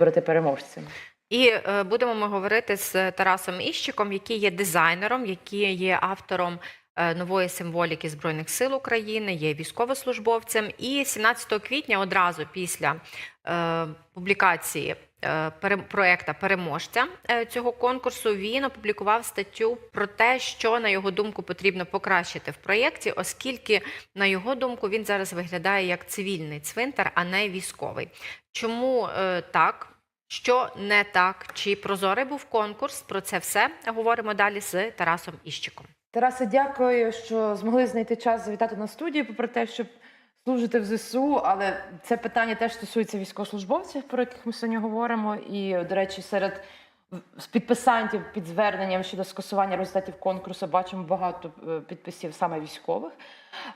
вибрати переможця. І е, будемо ми говорити з Тарасом Іщиком, який є дизайнером, який є автором е, нової символіки Збройних сил України, є військовослужбовцем. І 17 квітня, одразу після е, публікації е, проекта переможця цього конкурсу, він опублікував статтю про те, що на його думку потрібно покращити в проєкті, оскільки, на його думку, він зараз виглядає як цивільний цвинтар, а не військовий. Чому так? Що не так? Чи прозорий був конкурс? Про це все говоримо далі з Тарасом Іщиком. Тарасе, дякую, що змогли знайти час завітати на студію, попри те, щоб служити в ЗСУ, але це питання теж стосується військовослужбовців, про яких ми сьогодні говоримо. І, до речі, серед з підписантів під зверненням щодо скасування результатів конкурсу бачимо багато е, підписів саме військових.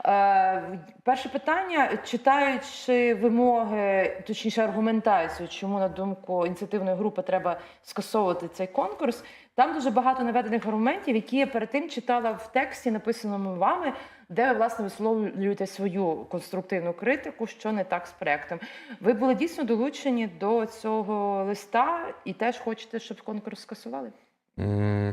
Е, перше питання: читаючи вимоги, точніше аргументацію, чому на думку ініціативної групи треба скасовувати цей конкурс. Там дуже багато наведених аргументів, які я перед тим читала в тексті, написаному вами, де ви власне висловлюєте свою конструктивну критику, що не так з проектом. Ви були дійсно долучені до цього листа і теж хочете, щоб конкурс скасували?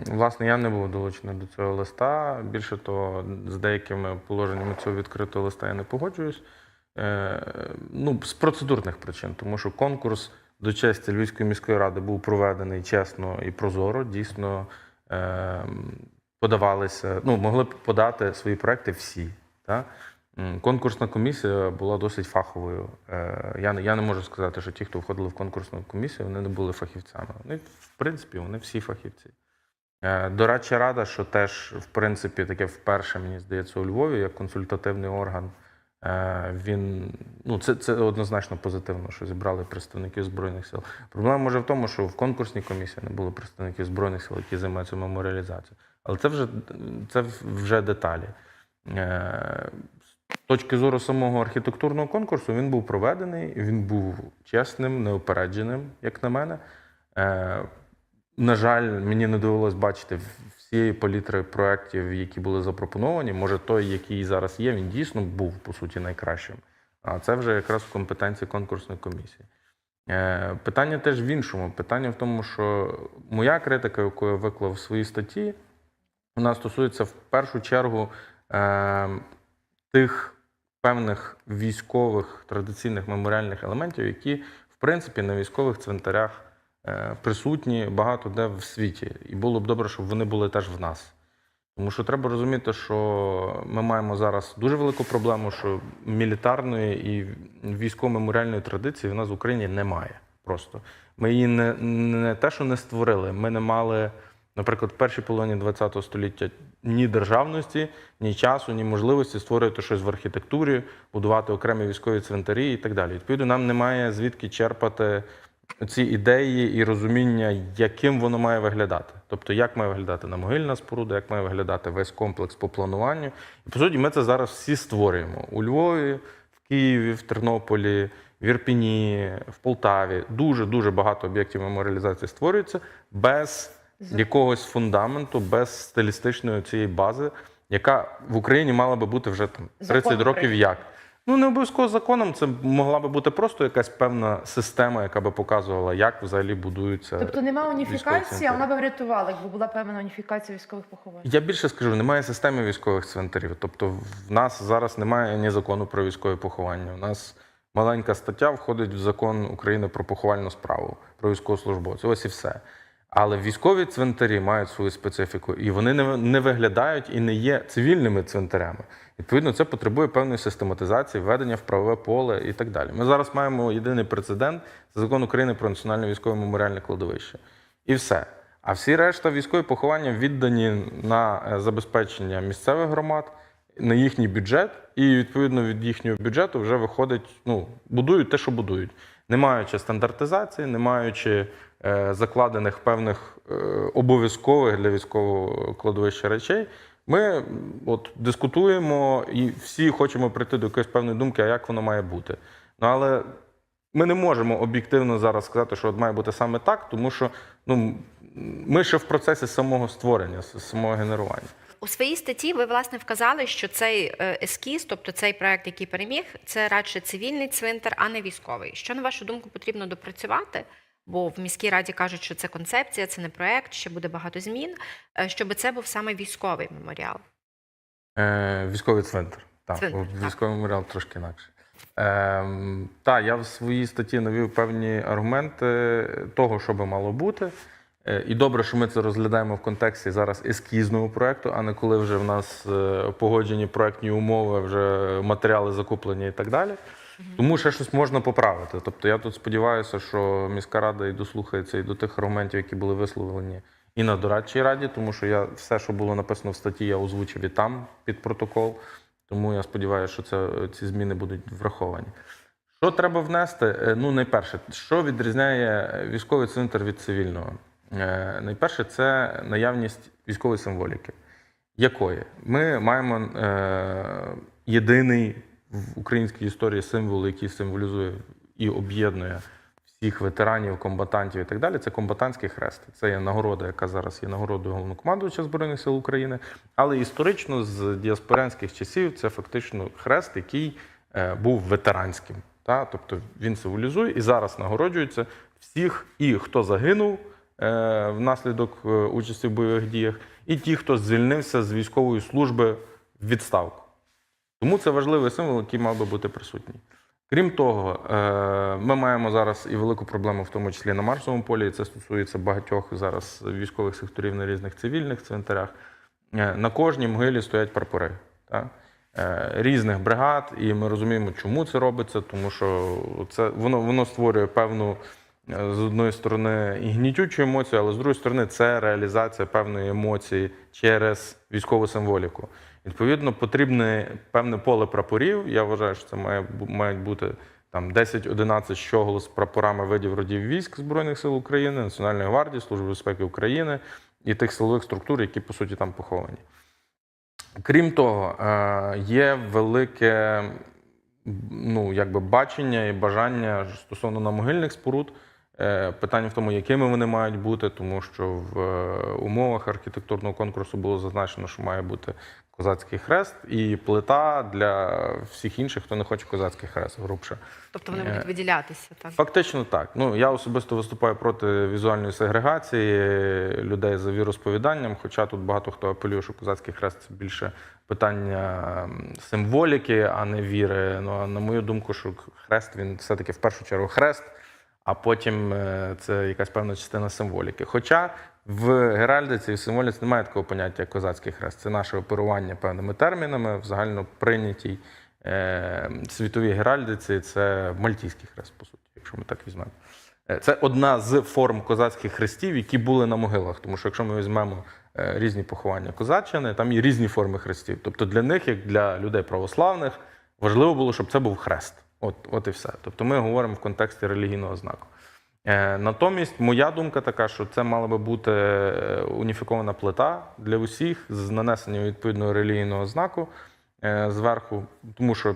Власне, я не був долучений до цього листа. Більше того, з деякими положеннями цього відкритого листа я не погоджуюсь. Е, ну, з процедурних причин, тому що конкурс до честі Львівської міської ради був проведений чесно і прозоро. Дійсно е, подавалися, ну, могли б подати свої проекти всі. Так? Конкурсна комісія була досить фаховою. Е, Я, не- я не можу сказати, що ті, хто входили в конкурсну комісію, вони не були фахівцями. Вони, в принципі, вони всі фахівці. Е, Дорадча рада, що теж, в принципі, таке вперше, мені здається, у Львові, як консультативний орган. Е, Він ну це, це однозначно позитивно, що зібрали представників збройних сил. Проблема може в тому, що в конкурсній комісії не було представників збройних сил, які займаються меморіалізацією. Але це вже це вже деталі. Е, З точки зору самого архітектурного конкурсу він був проведений, він був чесним, неупередженим, як на мене. Е, На жаль, мені не довелось бачити всієї палітри проєктів, які були запропоновані. Може, той, який зараз є, він дійсно був по суті найкращим. А це вже якраз в компетенції конкурсної комісії. Е, Питання теж в іншому. Питання в тому, що моя критика, яку я виклав в своїй статті, вона стосується в першу чергу е, тих певних військових традиційних меморіальних елементів, які, в принципі, на військових цвинтарях присутні багато де в світі. І було б добре, щоб вони були теж в нас. Тому що треба розуміти, що ми маємо зараз дуже велику проблему, що мілітарної і військово-меморіальної традиції в нас в Україні немає. Просто ми її не, не те, що не створили. Ми не мали, наприклад, в першій половині ХХ століття ні державності, ні часу, ні можливості створювати щось в архітектурі, будувати окремі військові цвинтарі і так далі. Відповідно, нам немає звідки черпати ці ідеї і розуміння, яким воно має виглядати. Тобто, як має виглядати на могильна споруда, як має виглядати весь комплекс по плануванню. І по суті, ми це зараз всі створюємо у Львові, в Києві, в Тернополі, в Ірпіні, в Полтаві. Дуже дуже багато об'єктів меморіалізації створюється без якогось фундаменту, без стилістичної цієї бази, яка в Україні мала би бути вже там 30 років як. Ну, не обов'язково законом, це могла би бути просто якась певна система, яка би показувала, як взагалі будуються. Тобто немає уніфікації, а вона би врятувала, якби була певна уніфікація військових поховань. Я більше скажу, немає системи військових цвинтарів. Тобто, в нас зараз немає ні закону про військові поховання. У нас маленька стаття входить в закон України про поховальну справу, про військовослужбовців. Ось і все. Але військові цвинтарі мають свою специфіку, і вони не, не виглядають і не є цивільними цвинтарями. Відповідно, це потребує певної систематизації, введення в правове поле і так далі. Ми зараз маємо єдиний прецедент це закон України про національне військове меморіальне кладовище. І все. А всі решта військові поховання віддані на е, забезпечення місцевих громад, на їхній бюджет, і відповідно від їхнього бюджету вже виходить, ну, будують те, що будують, не маючи стандартизації, не маючи е, закладених певних е, обов'язкових для військового кладовища речей. Ми от дискутуємо і всі хочемо прийти до якоїсь певної думки, а як воно має бути. Ну але ми не можемо об'єктивно зараз сказати, що от має бути саме так, тому що ну, ми ще в процесі самого створення, самого генерування. У своїй статті ви власне вказали, що цей е, ескіз, тобто цей проект, який переміг, це радше цивільний цвинтар, а не військовий. Що на вашу думку потрібно допрацювати, Бо в міській раді кажуть, що це концепція, це не проект, ще буде багато змін, е, щоб це був саме військовий меморіал. Е, військовий цвинтар. Так, Цвинтар, бо так. військовий меморіал трошки інакше. Ем, так, я в своїй статті навів певні аргументи того, що би мало бути. Е, І добре, що ми це розглядаємо в контексті зараз ескізного проекту, а не коли вже в нас е, погоджені проектні умови, вже матеріали закуплені і так далі. Тому ще щось можна поправити. Тобто я тут сподіваюся, що міська рада і дослухається і до тих аргументів, які були висловлені і на дорадчій раді, тому що я все, що було написано в статті, я озвучив і там під протокол. Тому я сподіваюся, що це, ці зміни будуть враховані. Що треба внести? Е, Ну, найперше, що відрізняє військовий центр від цивільного? Е, Найперше, це наявність військової символіки. Якої? Ми маємо е, єдиний в українській історії символ, який символізує і об'єднує всіх ветеранів, комбатантів і так далі. Це комбатантський хрест. Це є нагорода, яка зараз є нагородою головнокомандувача Збройних сил України. Але історично з діаспорянських часів це фактично хрест, який е, був ветеранським. Та? Тобто він символізує і зараз нагороджується всіх, і хто загинув е, внаслідок е, участі в бойових діях, і ті, хто звільнився з військової служби в відставку. Тому це важливий символ, який мав би бути присутній. Крім того, е, ми маємо зараз і велику проблему, в тому числі на Марсовому полі, і це стосується багатьох зараз військових секторів на різних цивільних цвинтарях. Е, На кожній могилі стоять прапори так? Е, різних бригад, і ми розуміємо, чому це робиться, тому що це воно, воно створює певну з одної сторони і гнітючу емоцію, але з другої сторони це реалізація певної емоції через військову символіку. Відповідно, потрібне певне поле прапорів. Я вважаю, що це має мають бути там 10-11 щогол прапорами видів родів військ Збройних сил України, Національної гвардії, Служби безпеки України і тих силових структур, які по суті там поховані. Крім того, е, є велике ну, якби бачення і бажання стосовно намогильних споруд. Е, Питання в тому, якими вони мають бути, тому що в е, умовах архітектурного конкурсу було зазначено, що має бути козацький хрест і плита для всіх інших, хто не хоче козацький хрест, грубше. Тобто вони Е, будуть виділятися. Так? Фактично так. Ну я особисто виступаю проти візуальної сегрегації людей за віросповіданням. Хоча тут багато хто апелює, що козацький хрест це більше питання символіки, а не віри. Ну а на мою думку, що хрест він все-таки в першу чергу хрест, а потім е, це якась певна частина символіки. Хоча в геральдиці і в символіці немає такого поняття як козацький хрест. Це наше оперування певними термінами в загально прийнятій е, світовій геральдиці. Це мальтійський хрест, по суті, якщо ми так візьмемо. Е, Це одна з форм козацьких хрестів, які були на могилах. Тому що якщо ми візьмемо е, різні поховання козаччини, там є різні форми хрестів. Тобто для них, як для людей православних, важливо було, щоб це був хрест. От, от і все. Тобто ми говоримо в контексті релігійного знаку. Е, Натомість, моя думка така, що це мала би бути е, уніфікована плита для усіх з нанесенням відповідного релігійного знаку е, зверху, тому що,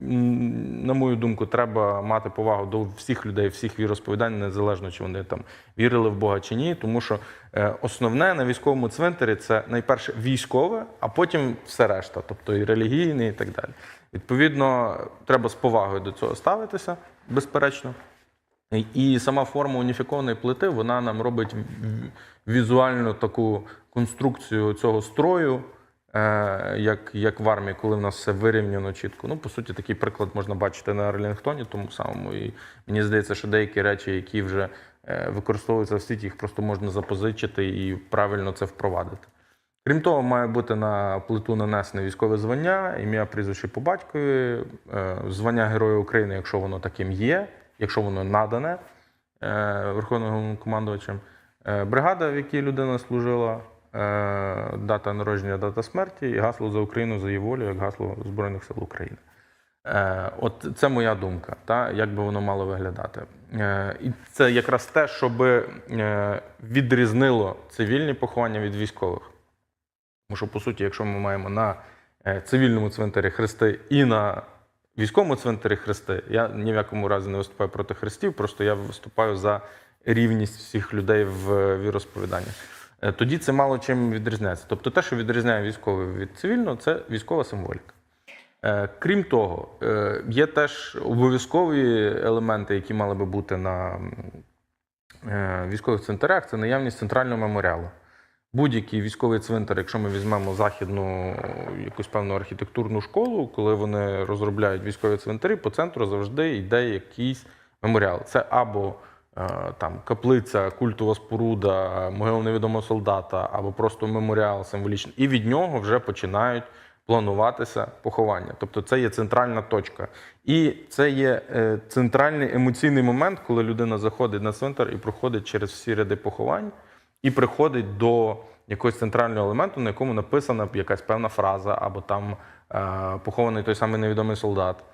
на мою думку, треба мати повагу до всіх людей, всіх віросповідань, незалежно чи вони там вірили в Бога чи ні. Тому що е, основне на військовому цвинтарі це найперше військове, а потім все решта, тобто і релігійне, і так далі. Відповідно, треба з повагою до цього ставитися, безперечно. І сама форма уніфікованої плити вона нам робить візуальну таку конструкцію цього строю, як, як в армії, коли в нас все вирівняно чітко. Ну, по суті, такий приклад можна бачити на Арлінгтоні, тому самому. І мені здається, що деякі речі, які вже е, використовуються в світі, їх просто можна запозичити і правильно це впровадити. Крім того, має бути на плиту нанесене військове звання, ім'я, прізвище по батькові, е, звання Героя України, якщо воно таким є, якщо воно надане е, Верховним Головнокомандувачем, е, бригада, в якій людина служила, е, дата народження, дата смерті і гасло за Україну, за її волю, як гасло Збройних сил України. Е, От це моя думка, та, як би воно мало виглядати. Е, І це якраз те, щоб е, відрізнило цивільні поховання від військових. Тому що, по суті, якщо ми маємо на е, цивільному цвинтарі хрести і на військовому цвинтарі хрести, я ні в якому разі не виступаю проти хрестів, просто я виступаю за рівність всіх людей в віросповіданнях. Е, Тоді це мало чим відрізняється. Тобто те, що відрізняє військове від цивільного, це військова символіка. Е, Крім того, е, є теж обов'язкові елементи, які мали би бути на військових цвинтарях це наявність центрального меморіалу. Будь-який військовий цвинтар, якщо ми візьмемо західну якусь певну архітектурну школу, коли вони розробляють військові цвинтарі, по центру завжди йде якийсь меморіал. Це або там каплиця, культова споруда, могила невідомого солдата, або просто меморіал символічний. І від нього вже починають плануватися поховання. Тобто це є центральна точка. І це є е, центральний емоційний момент, коли людина заходить на цвинтар і проходить через всі ряди поховань, і приходить до якогось центрального елементу, на якому написана якась певна фраза, або там е, похований той самий невідомий солдат.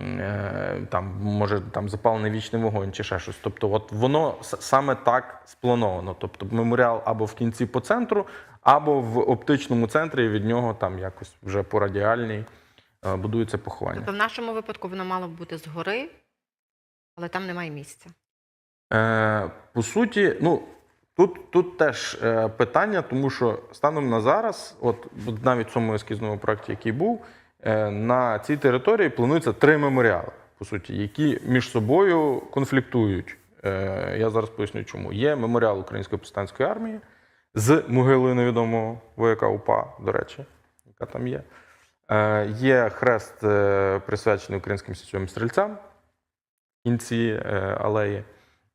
Е, Там може там запалений вічний вогонь чи ще щось. Тобто, от воно саме так сплановано. Тобто, меморіал або в кінці по центру, або в оптичному центрі і від нього там якось вже по радіальній е, будується поховання. Тобто в нашому випадку воно мало б бути згори, але там немає місця. Е, по суті, ну тут, тут теж е, питання, тому що станом на зараз, от, от навіть в цьому ескізному проєкті, який був, на цій території планується три меморіали, по суті, які між собою конфліктують. Е, я зараз поясню, чому. Є меморіал Української повстанської армії з могилою невідомого вояка УПА, до речі, яка там є. Е, є хрест, е, присвячений українським січовим стрільцям в кінці е, алеї.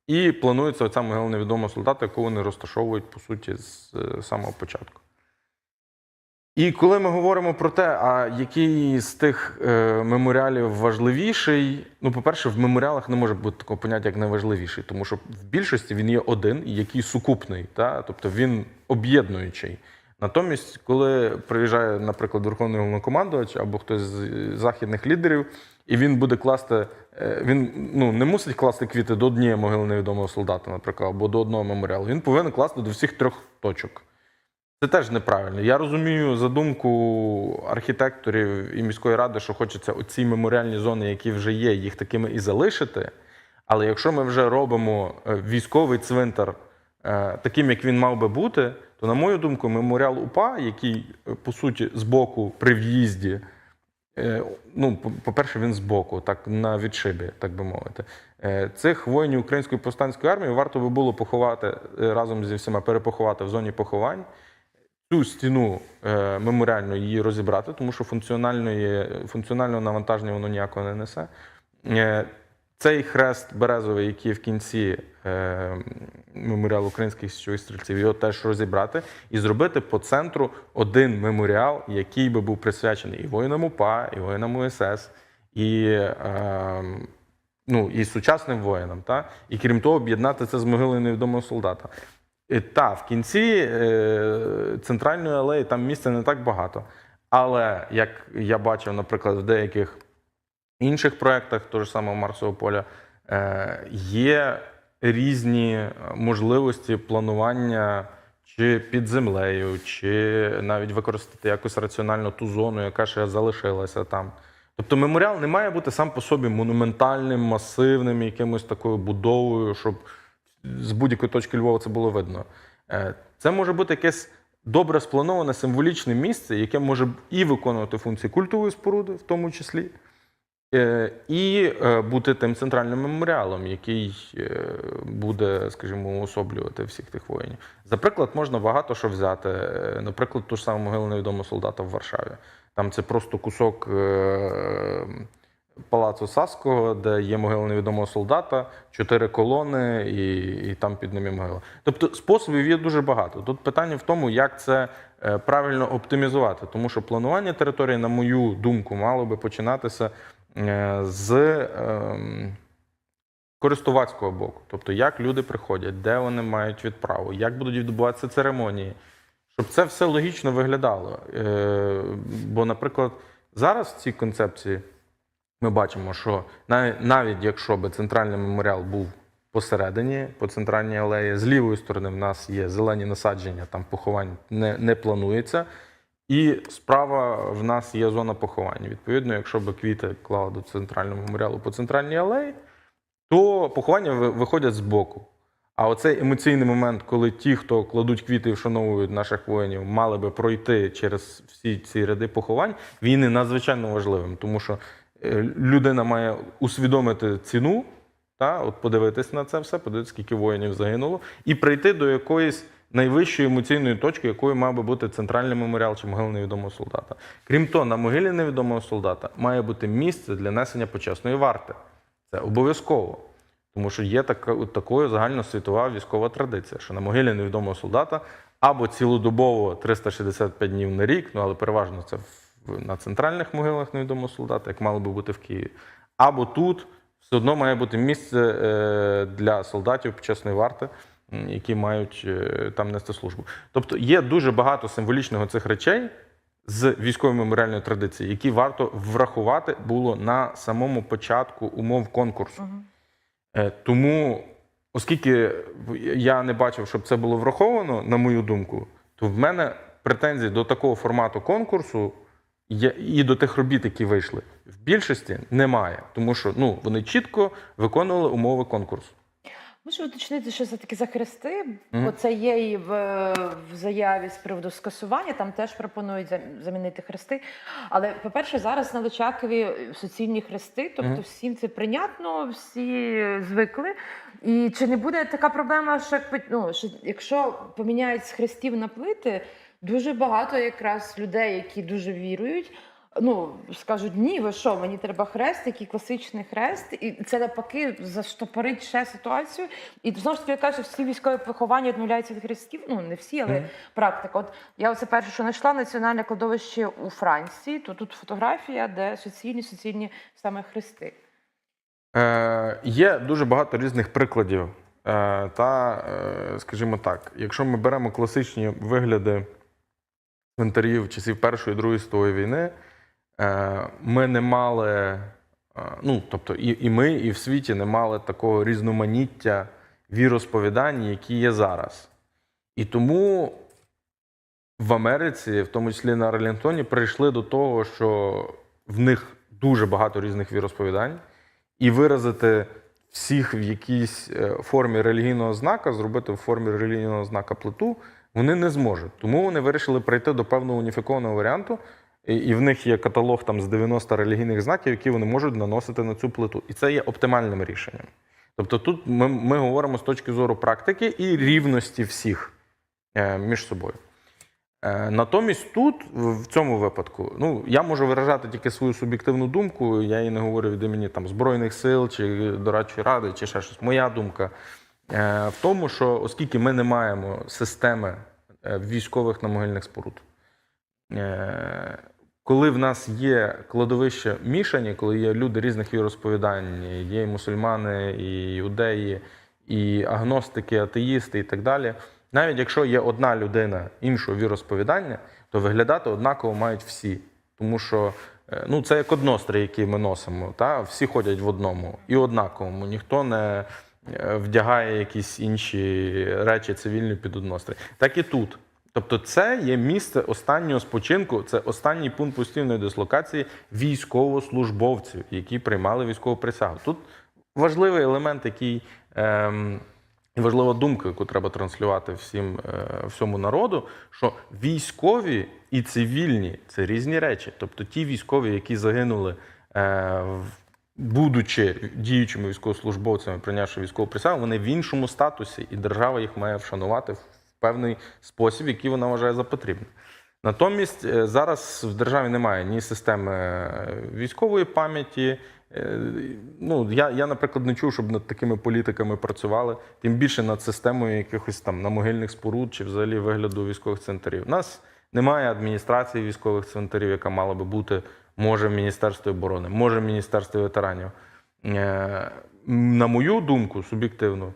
І планується оця могила невідомого солдата, яку вони розташовують, по суті, з е, самого початку. І коли ми говоримо про те, а який з тих е, меморіалів важливіший, ну, по-перше, в меморіалах не може бути такого поняття, як найважливіший, тому що в більшості він є один, який сукупний, та? тобто він об'єднуючий. Натомість, коли приїжджає, наприклад, Верховний головнокомандувач або хтось з західних лідерів, і він буде класти, е, він ну, не мусить класти квіти до однієї могили невідомого солдата, наприклад, або до одного меморіалу. Він повинен класти до всіх трьох точок. Це теж неправильно. Я розумію задумку архітекторів і міської ради, що хочеться оці меморіальні зони, які вже є, їх такими і залишити. Але якщо ми вже робимо е, військовий цвинтар е, таким, як він мав би бути, то, на мою думку, меморіал УПА, який, е, по суті, збоку при в'їзді, ну, по- по-перше, він збоку, так на відшибі, так би мовити. Цих воїнів Української повстанської армії варто би було поховати разом зі всіма перепоховати в зоні поховань. Цю стіну е, меморіальну її розібрати, тому що функціональної, функціонального навантаження воно ніякого не несе. Е, цей хрест березовий, який в кінці е, меморіалу українських січових стрільців, його теж розібрати і зробити по центру один меморіал, який би був присвячений і воїнам УПА, і воїнам УСС, і, е, ну, і сучасним воїнам. Та? І крім того, об'єднати це з могилою невідомого солдата. І, та, в кінці е, центральної алеї там місця не так багато. Але як я бачив, наприклад, в деяких інших проєктах, того ж самого Марсового поля, е, є різні можливості планування чи під землею, чи навіть використати якось раціонально ту зону, яка ще залишилася там. Тобто меморіал не має бути сам по собі монументальним, масивним, якимось такою будовою, щоб з будь-якої точки Львова це було видно. Е, Це може бути якесь добре сплановане символічне місце, яке може і виконувати функції культової споруди, в тому числі, е, і е, бути тим центральним меморіалом, який буде, скажімо, уособлювати всіх тих воїнів. За приклад, можна багато що взяти. Наприклад, ту ж саму могилу невідомого солдата в Варшаві. Там це просто кусок палацу Саского, де є могила невідомого солдата, чотири колони, і, і там під ними могила. Тобто способів є дуже багато. Тут питання в тому, як це е, правильно оптимізувати, тому що планування території, на мою думку, мало би починатися е, з. ем, Користувацького боку, тобто як люди приходять, де вони мають відправу, як будуть відбуватися церемонії, щоб це все логічно виглядало. Е, бо, наприклад, зараз в цій концепції ми бачимо, що навіть, навіть якщо би центральний меморіал був посередині, по центральній алеї, з лівої сторони в нас є зелені насадження, там поховань не, не планується. І справа в нас є зона поховань. Відповідно, якщо би квіти клали до центрального меморіалу по центральній алеї, то поховання ви- виходять збоку. А оцей емоційний момент, коли ті, хто кладуть квіти і вшановують наших воїнів, мали би пройти через всі ці ряди поховань, він є надзвичайно важливим, тому що людина має усвідомити ціну Та, от подивитись на це все, подивитися, скільки воїнів загинуло, і прийти до якоїсь найвищої емоційної точки, якою мав би бути центральний меморіал чи могила невідомого солдата. Крім того, на могилі невідомого солдата має бути місце для несення почесної варти. Це обов'язково. Тому що є така, такою загальносвітова військова традиція, що на могилі невідомого солдата або цілодобово 365 днів на рік, ну але переважно це на центральних могилах невідомого солдата, як мало би бути в Києві, або тут все одно має бути місце е, для солдатів почесної варти, які мають е, там нести службу. Тобто є дуже багато символічного цих речей з військової меморіальної традиції, які варто врахувати було на самому початку умов конкурсу. Е, Тому, оскільки я не бачив, щоб це було враховано, на мою думку, то в мене претензій до такого формату конкурсу і до тих робіт, які вийшли, в більшості немає, тому що ну, вони чітко виконували умови конкурсу. Можу уточнити, що все-таки за хрести, Мгм. бо це є і в, в заяві з приводу скасування, там теж пропонують зам- замінити хрести. Але, по-перше, зараз на Личакові суцільні хрести, тобто Мгм. всім це прийнятно, всі звикли. І чи не буде така проблема, що, ну, що якщо поміняють з хрестів на плити, дуже багато якраз людей, які дуже вірують, ну скажуть, ні, ви що, мені треба хрест, який класичний хрест, і це навпаки заштопорить ще ситуацію. І знову ж таки я кажу, що всі військові поховання відмовляються від хрестів. Ну не всі, але Мгм. практика. От я оце перше, що знайшла національне кладовище у Франції. То тут фотографія, де суцільні, суцільні саме хрести. Е, є дуже багато різних прикладів. Е, та, е, скажімо так, якщо ми беремо класичні вигляди цвинтарів часів Першої і Другої світової війни, е, ми не мали, е, ну, тобто і, і ми, і в світі не мали такого різноманіття віросповідань, які є зараз. І тому в Америці, в тому числі на Арлінтоні, прийшли до того, що в них дуже багато різних віросповідань, і виразити всіх в якійсь е, формі релігійного знака, зробити в формі релігійного знака плиту, вони не зможуть. Тому вони вирішили прийти до певного уніфікованого варіанту, і, і в них є каталог там з 90 релігійних знаків, які вони можуть наносити на цю плиту. І це є оптимальним рішенням. Тобто тут ми, ми говоримо з точки зору практики і рівності всіх е, між собою. Е, Натомість тут, в цьому випадку, ну я можу виражати тільки свою суб'єктивну думку. Я її не говорю від імені там збройних сил чи дорадчої ради, чи ще щось. Моя думка в тому, що оскільки ми не маємо системи е, військових намогильних споруд, е, коли в нас є кладовище мішані, коли є люди різних віросповідань, є і мусульмани, і юдеї, і агностики, атеїсти і так далі. Навіть якщо є одна людина іншого віросповідання, то виглядати однаково мають всі. Тому що е, ну, це як однострій, який ми носимо. Та? Всі ходять в одному і однаковому. Ніхто не е, вдягає якісь інші речі цивільні під. Так і тут. Тобто, це є місце останнього спочинку, це останній пункт постійної дислокації військовослужбовців, які приймали військову присягу. Тут важливий елемент, який ем, важлива думка, яку треба транслювати всім е, всьому народу, що військові і цивільні це різні речі. Тобто ті військові, які загинули, е, в- будучи діючими військовослужбовцями, прийнявши військову присягу, вони в іншому статусі, і держава їх має вшанувати в певний спосіб, який вона вважає за потрібне. Натомість е, зараз в державі немає ні системи е, військової пам'яті. Е, Ну, я, я, наприклад, не чув, щоб над такими політиками працювали, тим більше над системою якихось там намогильних споруд чи взагалі вигляду військових цвинтарів. У нас немає адміністрації військових цвинтарів, яка мала би бути, може, в Міністерстві оборони, може, в Міністерстві ветеранів. Е, На мою думку, суб'єктивно,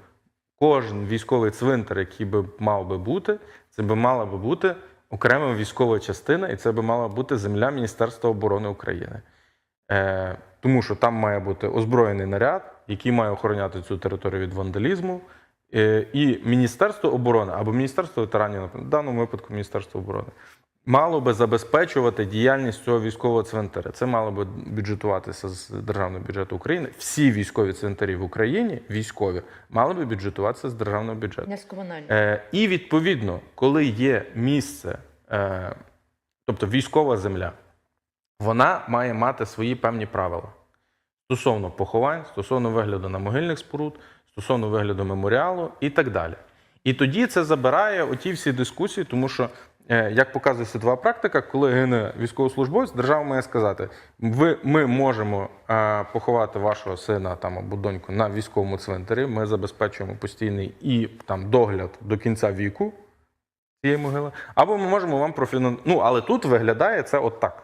кожен військовий цвинтар, який би мав би бути, це би мала би бути окрема військова частина, і це би мала бути земля Міністерства оборони України. Е, тому що там має бути озброєний наряд, який має охороняти цю територію від вандалізму. Е, і Міністерство оборони або Міністерство ветеранів, в даному випадку Міністерство оборони, мало би забезпечувати діяльність цього військового цвинтаря. Це мало би бюджетуватися з державного бюджету України. Всі військові цвинтарі в Україні, військові, мали би бюджетуватися з державного бюджету. Не з. Е, і відповідно, коли є місце, е, тобто військова земля, вона має мати свої певні правила. стосовно поховань, стосовно вигляду на могильних споруд, стосовно вигляду меморіалу і так далі. І тоді це забирає оті всі дискусії, тому що, як показує світова практика, коли гине військовослужбовець, держава має сказати: ви, ми можемо е, поховати вашого сина там або доньку на військовому цвинтарі. Ми забезпечуємо постійний і там догляд до кінця віку цієї могили, або ми можемо вам профінансувати. Ну, але тут виглядає це от так.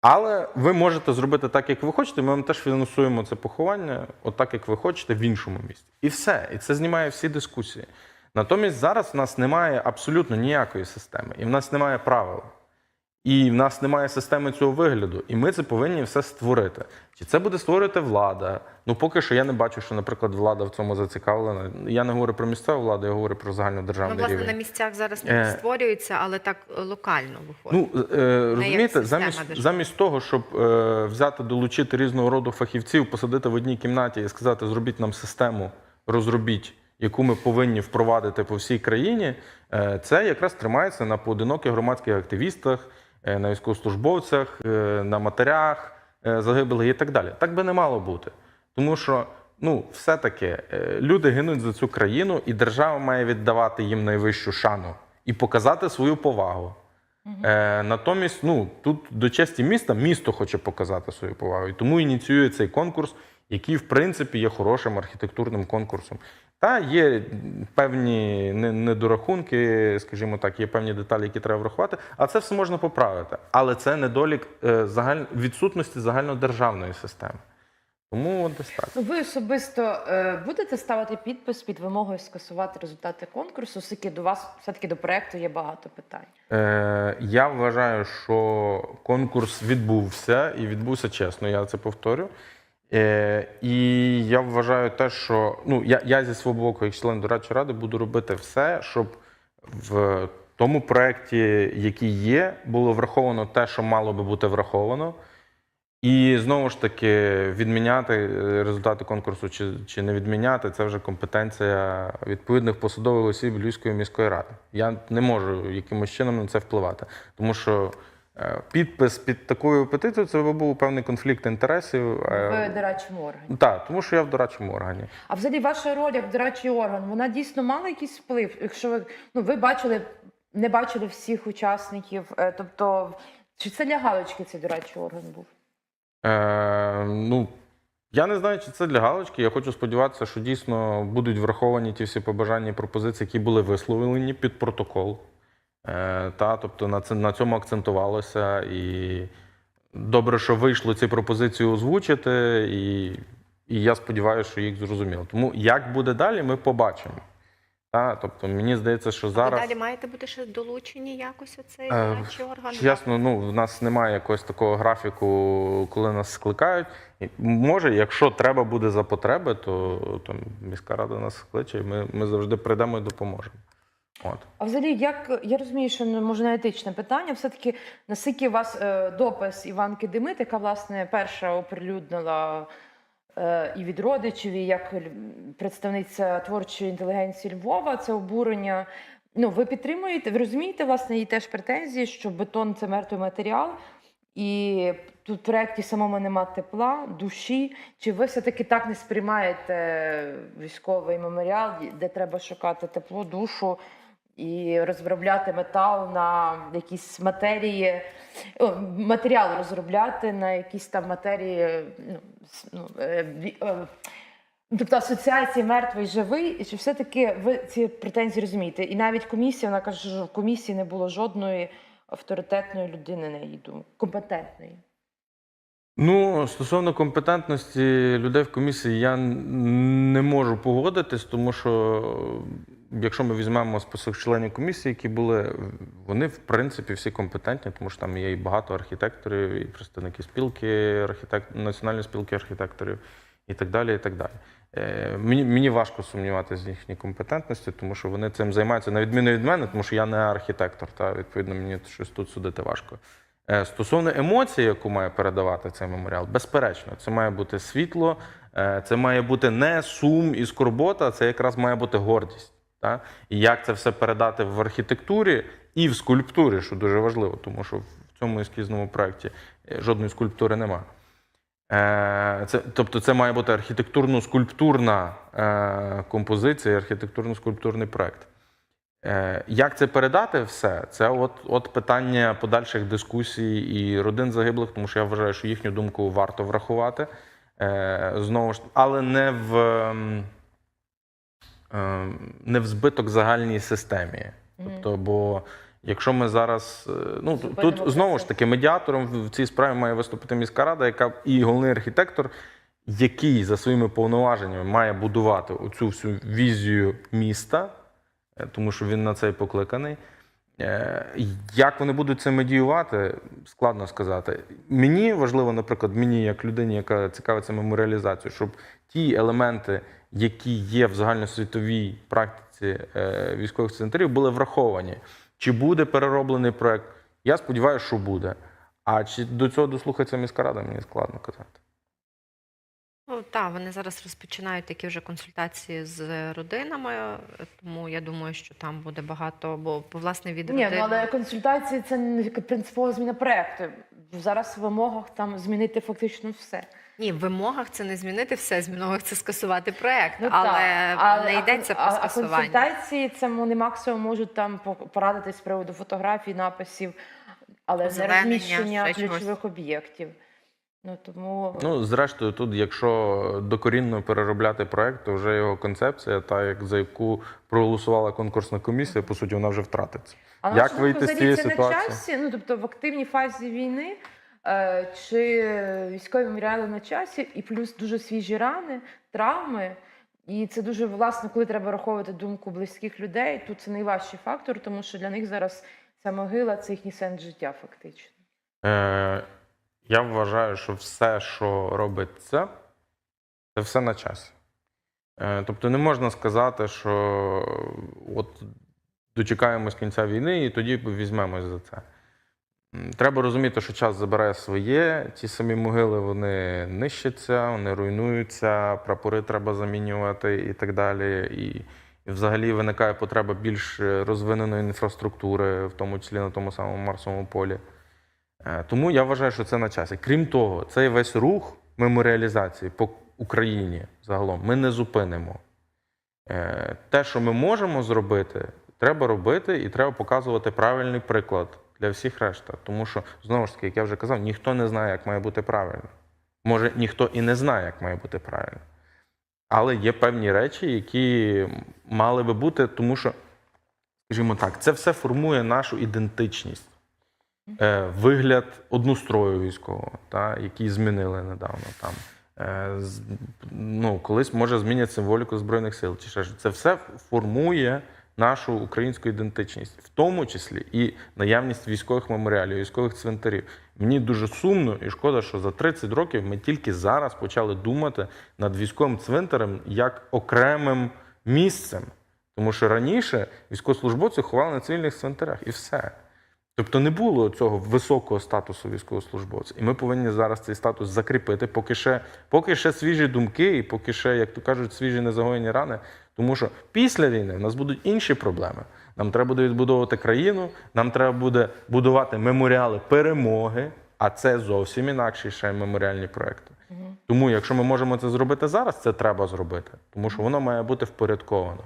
Але ви можете зробити так, як ви хочете. Ми вам теж фінансуємо це поховання, от так, як ви хочете, в іншому місці. І все. І це знімає всі дискусії. Натомість зараз в нас немає абсолютно ніякої системи, і в нас немає правил. І в нас немає системи цього вигляду. І ми це повинні все створити. Чи це буде створювати влада? Ну, поки що я не бачу, що, наприклад, влада в цьому зацікавлена. Я не говорю про місцеву владу, я говорю про Ну, загальнодержавний власне, рівень. на місцях зараз Е, не створюється, але так е, локально виходить. Ну, е, розумієте, замість, замість того, щоб е, взяти, долучити різного роду фахівців, посадити в одній кімнаті і сказати, зробіть нам систему, розробіть, яку ми повинні впровадити по всій країні, е, це якраз тримається на поодиноких громадських активістах, е, на військовослужбовцях, е, на матерях загиблих і так далі. Так би не мало бути. Тому що ну, все-таки люди гинуть за цю країну, і держава має віддавати їм найвищу шану і показати свою повагу. Е, натомість, ну тут до честі міста місто хоче показати свою повагу, і тому ініціює цей конкурс, який в принципі є хорошим архітектурним конкурсом. Та є певні недорахунки, скажімо так, є певні деталі, які треба врахувати, а це все можна поправити. Але це недолік е, загаль... відсутності загальнодержавної системи. Тому десь так. Ви особисто е, будете ставити підпис під вимогою скасувати результати конкурсу, оскільки до вас все-таки до проекту є багато питань. Е, я вважаю, що конкурс відбувся і відбувся чесно, я це повторю. Е, і я вважаю те, що ну, я, я зі свого боку, як член дорадчої ради, буду робити все, щоб в тому проєкті, який є, було враховано те, що мало би бути враховано. І знову ж таки, відміняти е, результати конкурсу чи, чи не відміняти, це вже компетенція відповідних посадових осіб Львівської міської ради. Я не можу якимось чином на це впливати, тому що підпис під такою петицією це би був певний конфлікт інтересів. е, В дорадчому органі. Так, тому що я в дорадчому органі. А взагалі ваша роль як дорадчий орган, вона дійсно мала якийсь вплив? Якщо ви ну ви бачили, не бачили всіх учасників, е, тобто чи це для галочки цей дорадчий орган був? Е, ну, я не знаю, чи це для галочки. Я хочу сподіватися, що дійсно будуть враховані ті всі побажання і пропозиції, які були висловлені під протокол. Е, та, тобто на, це, на цьому акцентувалося. І добре, що вийшло ці пропозиції озвучити, і, і я сподіваюся, що їх зрозуміло. Тому як буде далі, ми побачимо. Та, тобто, мені здається, що зараз. Ви далі маєте бути ще долучені якось у цей Е, орган? Чесно, ну в нас немає якогось такого графіку, коли нас скликають. І, Може, якщо треба буде за потреби, то там міська рада нас скличе, і ми, ми завжди прийдемо і допоможемо. От. А взагалі, як я розумію, що ну, не етичне питання, все-таки наскільки у вас е, допис Іванки Демит, яка власне перша оприлюднила е, і від родичів, і як представниця творчої інтелігенції Львова, це обурення. Ну, ви підтримуєте, ви розумієте, власне, її теж претензії, що бетон це мертвий матеріал, і тут в проєкті самому нема тепла, душі. Чи ви все-таки так не сприймаєте військовий меморіал, де треба шукати тепло, душу і розробляти метал на якісь матерії, матеріал розробляти на якісь там матерії, ну, ну, е, е, Тобто асоціації мертвий живий, і чи все-таки ви ці претензії розумієте? І навіть комісія, вона каже, що в комісії не було жодної авторитетної людини, на її думку, компетентної. Ну, стосовно компетентності людей в комісії, я не можу погодитись, тому що якщо ми візьмемо список членів комісії, які були, вони в принципі всі компетентні, тому що там є і багато архітекторів, і представники спілки архітект... національної спілки архітекторів, і так далі. І так далі. Е, Мені, мені важко сумніватися в їхній компетентності, тому що вони цим займаються на відміну від мене, тому що я не архітектор, та відповідно мені щось тут судити важко. Е, Стосовно емоції, яку має передавати цей меморіал, безперечно, це має бути світло, е, це має бути не сум і скорбота, це якраз має бути гордість. Та? І як це все передати в архітектурі і в скульптурі, що дуже важливо, тому що в цьому ескізному проєкті е, жодної скульптури немає. Е, Це, тобто це має бути архітектурно-скульптурна е, композиція, архітектурно-скульптурний проект. Е, Як це передати все? Це от, от питання подальших дискусій і родин загиблих, тому що я вважаю, що їхню думку варто врахувати. Знову ж, але не в, ем, не в збиток загальній системі. Тобто, бо якщо ми зараз. е, Ну, Зупинимо тут знову ж таки медіатором в в цій справі має виступити міська рада, яка і головний архітектор, який за своїми повноваженнями має будувати оцю всю візію міста, е, тому що він на це і покликаний. Е, Як вони будуть це медіювати, складно сказати. Мені важливо, наприклад, мені, як людині, яка цікавиться меморіалізацією, щоб ті елементи, які є в загальносвітовій практиці е, військових центрів, були враховані. Чи буде перероблений проект? Я сподіваюся, що буде. А чи до цього дослухається міська рада, мені складно казати. Ну так, вони зараз розпочинають такі вже консультації з родинами, е, тому я думаю, що там буде багато, бо власне від Ні, родин. ну але консультації це не принципова зміна проекту. Зараз в вимогах там змінити фактично все. Ні, в вимогах це не змінити все, в вимогах це скасувати проект, Ну, але, так. не а- йдеться а, про а консультації це вони максимум можуть там по- порадити з приводу фотографій, написів, але не розміщення ключових об'єктів. Ну тому Ну, зрештою, тут, якщо докорінно переробляти проект, то вже його концепція, та як за яку проголосувала конкурсна комісія, по суті, вона вже втратиться. А Як вийти з цієї це ситуації? на часі, ну тобто в активній фазі війни, чи військові меморіали на часі, і плюс дуже свіжі рани, травми. І це дуже власне, коли треба враховувати думку близьких людей. Тут це найважчий фактор, тому що для них зараз ця могила це їхній сенс життя, фактично. Е, я вважаю, що все, що робить це, це все на часі. Е, тобто не можна сказати, що от дочекаємось кінця війни і тоді візьмемось за це. Треба розуміти, що час забирає своє. Ті самі могили вони нищаться, вони руйнуються, прапори треба замінювати і так далі. І, і взагалі виникає потреба більш розвиненої інфраструктури, в тому числі на тому самому Марсовому полі. Е, Тому я вважаю, що це на часі. Крім того, цей весь рух меморіалізації по Україні загалом ми не зупинимо. Е, Те, що ми можемо зробити, треба робити і треба показувати правильний приклад для всіх решта. Тому що, знову ж таки, як я вже казав, ніхто не знає, як має бути правильно. Може, ніхто і не знає, як має бути правильно. Але є певні речі, які мали би бути, тому що, скажімо так, це все формує нашу ідентичність. Е, вигляд однострою військового, та, який змінили недавно там. Е, ну, колись може змінять символіку Збройних сил. Чи ще це все формує нашу українську ідентичність, в тому числі і наявність військових меморіалів, військових цвинтарів. Мені дуже сумно і шкода, що за 30 років ми тільки зараз почали думати над військовим цвинтарем як окремим місцем. Тому що раніше військовослужбовці ховали на цивільних цвинтарях і все. Тобто не було цього високого статусу військовослужбовця. І ми повинні зараз цей статус закріпити, поки ще, поки ще свіжі думки, і поки ще, як то кажуть, свіжі незагоєні рани. Тому що після війни в нас будуть інші проблеми. Нам треба буде відбудовувати країну, нам треба буде будувати меморіали перемоги, а це зовсім інакші ще меморіальні проекти. Тому, якщо ми можемо це зробити зараз, це треба зробити, тому що воно має бути впорядковано.